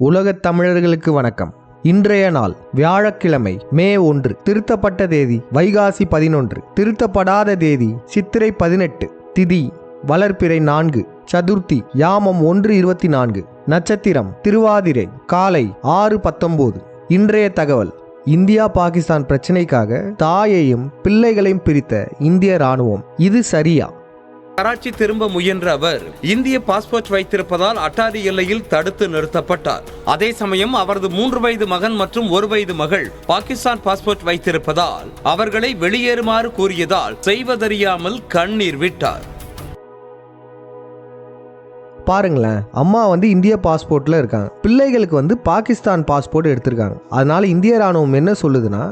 உலகத் தமிழர்களுக்கு வணக்கம். இன்றைய நாள் வியாழக்கிழமை மே ஒன்று திருத்தப்பட்ட தேதி வைகாசி பதினொன்று திருத்தப்படாத தேதி சித்திரை பதினெட்டு திதி வளர்ப்பிறை நான்கு சதுர்த்தி யாமம் ஒன்று இருபத்தி நான்கு நட்சத்திரம் திருவாதிரை காலை ஆறு பத்தொன்பது இன்றைய தகவல் இந்தியா பாகிஸ்தான் பிரச்சினைக்காக தாயையும் பிள்ளைகளையும் பிரித்த இந்திய ராணுவம் இது சரியா? கராச்சி திரும்ப முயன்ற அவர் இந்திய பாஸ்போர்ட் வைத்திருப்பதால் அட்டாரி எல்லையில் தடுத்து நிறுத்தப்பட்டார். அதே சமயம் அவரது மூன்று வயது மகன் மற்றும் ஒரு வயது மகள் பாகிஸ்தான் பாஸ்போர்ட் வைத்திருப்பதால் அவர்களை வெளியேறுமாறு கூறியதால் செய்வதறியாமல் கண்ணீர் விட்டார். பாருங்களேன் அம்மா வந்து இந்திய பாஸ்போர்ட்டில் இருக்காங்க. பிள்ளைகளுக்கு வந்து பாகிஸ்தான் பாஸ்போர்ட் எடுத்திருக்காங்க. அதனால இந்திய ராணுவம் என்ன சொல்லுதுன்னா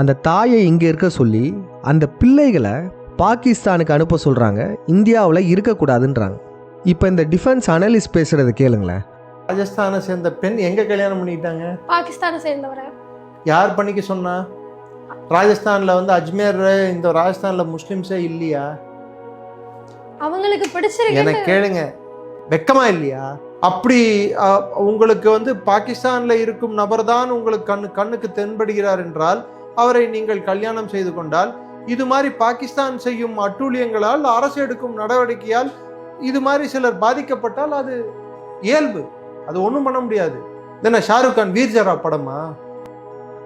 அந்த தாயை இங்கே இருக்க சொல்லி அந்த பிள்ளைகளை பாகிஸ்தானுக்கு அனுப்ப சொல்கிறாங்க இந்தியாவில் இருக்கக்கூடாதுன்றாங்க. இப்போ இந்த டிஃபென்ஸ் அனலிஸ்ட் பேசுகிறத கேளுங்களேன். ராஜஸ்தானை சேர்ந்த பெண் எங்க கல்யாணம் பண்ணிக்கிட்டாங்க? பாகிஸ்தானை சேர்ந்தவரை. யார் பண்ணிக்க சொன்னா? ராஜஸ்தான்ல வந்து அஜ்மேர் இந்த ராஜஸ்தான்ல முஸ்லிம்ஸே இல்லையா? அவங்களுக்கு பிடிச்சிருக்கு எனக்கு கேளுங்க. வெக்கமா இல்லையா? அப்படி உங்களுக்கு வந்து பாகிஸ்தான்ல இருக்கும் நபர்தான் உங்களுக்கு கண்ணு கண்ணுக்கு தென்படுகிறார் என்றால் அவரை நீங்கள் கல்யாணம் செய்து கொண்டால் இது மாதிரி பாகிஸ்தான் செய்யும் அட்டூழியங்களால் அரசு எடுக்கும் நடவடிக்கையால் இது மாதிரி சிலர் பாதிக்கப்பட்டால் அது இயல்பு. அது ஒன்றும் பண்ண முடியாது. என்ன ஷாருக் கான் வீர் ஜரா படமா?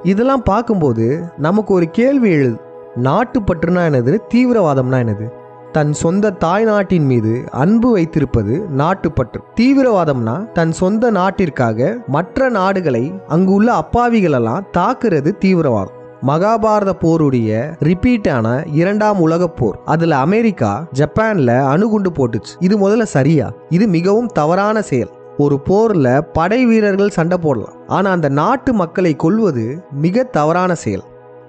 இதெல்லாம் பார்க்கும்போது நமக்கு ஒரு கேள்வி எழுது நாட்டுப்பற்றுனா என்னது தீவிரவாதம்னா என்னது? தன் சொந்த தாய் நாட்டின் மீது அன்பு வைத்திருப்பது நாட்டுப்பற்று தீவிரவாதம்னா தன் சொந்த நாட்டிற்காக மற்ற நாடுகளை அங்கு உள்ள அப்பாவிகளெல்லாம் தாக்குறது தீவிரவாதம். மகாபாரத போருடைய ரிப்பீட்டான இரண்டாம் உலகப் போர். அதுல அமெரிக்கா ஜப்பான்ல அணுகுண்டு போட்டுச்சு. இது முதல்ல சரியா? இது மிகவும் தவறான செயல். ஒரு போர்ல படை வீரர்கள் சண்டை போடலாம். ஆனா அந்த நாட்டு மக்களை கொல்வது மிக தவறான செயல்.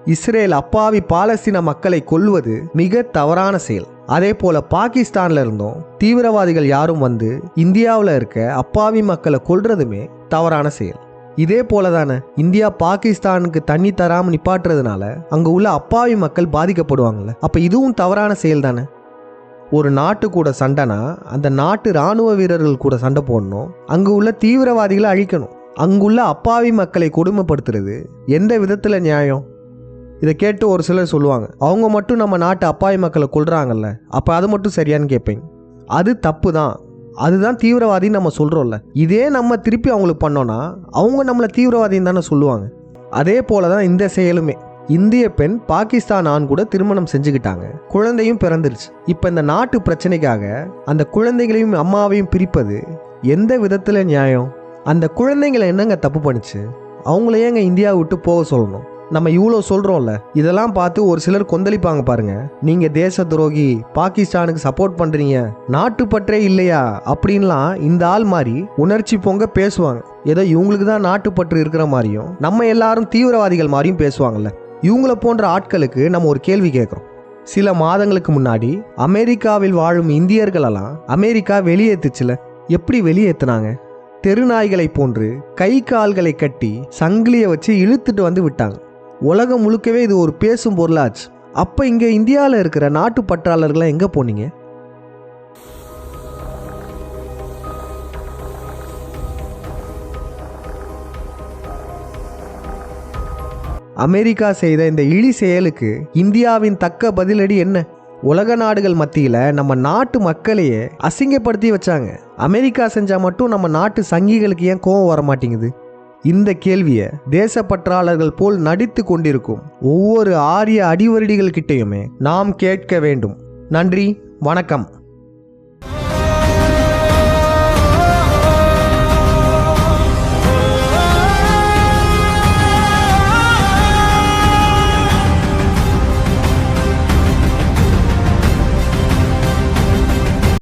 இஸ்ரேல் அப்பாவி பாலஸ்தீன மக்களை கொல்வது மிக தவறான செயல். அதே போல பாகிஸ்தான்ல இருந்தும் தீவிரவாதிகள் யாரும் வந்து இந்தியாவில் இருக்க அப்பாவி மக்களை கொல்றதுமே தவறான செயல். இதே போல தானே இந்தியா பாகிஸ்தானுக்கு தண்ணி தராமல் நிப்பாட்டுறதுனால அங்கே உள்ள அப்பாவி மக்கள் பாதிக்கப்படுவாங்கல்ல. அப்போ இதுவும் தவறான செயல் தானே ஒரு நாட்டு கூட சண்டைனா அந்த நாட்டு ராணுவ வீரர்கள் கூட சண்டை போடணும் அங்கே உள்ள தீவிரவாதிகளை அழிக்கணும். அங்குள்ள அப்பாவி மக்களை கொடுமைப்படுத்துறது எந்த விதத்தில் நியாயம்? இதை கேட்டு ஒரு சிலர் சொல்லுவாங்க அவங்க மட்டும் நம்ம நாட்டு அப்பாவி மக்களை கொள்கிறாங்கல்ல அப்போ அது மட்டும் சரியான்னு கேட்பேன். அது தப்பு தான் அதுதான் தீவிரவாதின்னு நம்ம சொல்கிறோம்ல இதே நம்ம திருப்பி அவங்களுக்கு பண்ணோன்னா அவங்க நம்மளை தீவிரவாதின்னு தானே சொல்லுவாங்க. அதே போல தான் இந்த செயலுமே. இந்திய பெண் பாகிஸ்தான் ஆண் கூட திருமணம் செஞ்சுக்கிட்டாங்க. குழந்தையும் பிறந்துருச்சு. இப்போ இந்த நாட்டு பிரச்சனைக்காக அந்த குழந்தைகளையும் அம்மாவையும் பிரிப்பது எந்த விதத்தில் நியாயம்? அந்த குழந்தைங்களை என்னங்க தப்பு பண்ணுச்சு? அவங்கள ஏங்க இந்தியாவை விட்டு போக சொல்லணும். நம்ம இவ்வளோ சொல்கிறோம்ல இதெல்லாம் பார்த்து ஒரு சிலர் கொந்தளிப்பாங்க பாருங்க. நீங்கள் தேச துரோகி பாகிஸ்தானுக்கு சப்போர்ட் பண்ணுறீங்க நாட்டுப்பற்றே இல்லையா? அப்படின்லாம் இந்த ஆள் மாதிரி உணர்ச்சி பொங்க பேசுவாங்க. ஏதோ இவங்களுக்கு தான் நாட்டுப்பற்று இருக்கிற மாதிரியும் நம்ம எல்லாரும் தீவிரவாதிகள் மாதிரியும் பேசுவாங்கல்ல. இவங்கள போன்ற ஆட்களுக்கு நம்ம ஒரு கேள்வி கேட்குறோம். சில மாதங்களுக்கு முன்னாடி அமெரிக்காவில் வாழும் இந்தியர்களெல்லாம் அமெரிக்கா வெளியேற்றுச்சுல எப்படி வெளியேற்றினாங்க தெருநாய்களை போன்று கை கால்களை கட்டி சங்கிலியை வச்சு இழுத்துட்டு வந்து விட்டாங்க. உலகம் முழுக்கவே இது ஒரு பேசும் பொருளாச்சு. அப்போ இங்கே இந்தியாவில் இருக்கிற நாட்டு பற்றாளர்கள்லாம் எங்கே போனீங்க? அமெரிக்கா செய்த இந்த இழி செயலுக்கு இந்தியாவின் தக்க பதிலடி என்ன? உலக நாடுகள் மத்தியில் நம்ம நாட்டு மக்களையே அசிங்கப்படுத்தி வச்சாங்க. அமெரிக்கா செஞ்சால் மட்டும் நம்ம நாட்டு சங்கிகளுக்கு ஏன் கோவம் வர மாட்டேங்குது இந்த கேள்வியை தேசப்பற்றாளர்கள் போல் நடித்து கொண்டிருக்கும் ஒவ்வொரு ஆரிய அடிவருடிகள் கிட்டேயுமே நாம் கேட்க வேண்டும். நன்றி வணக்கம்.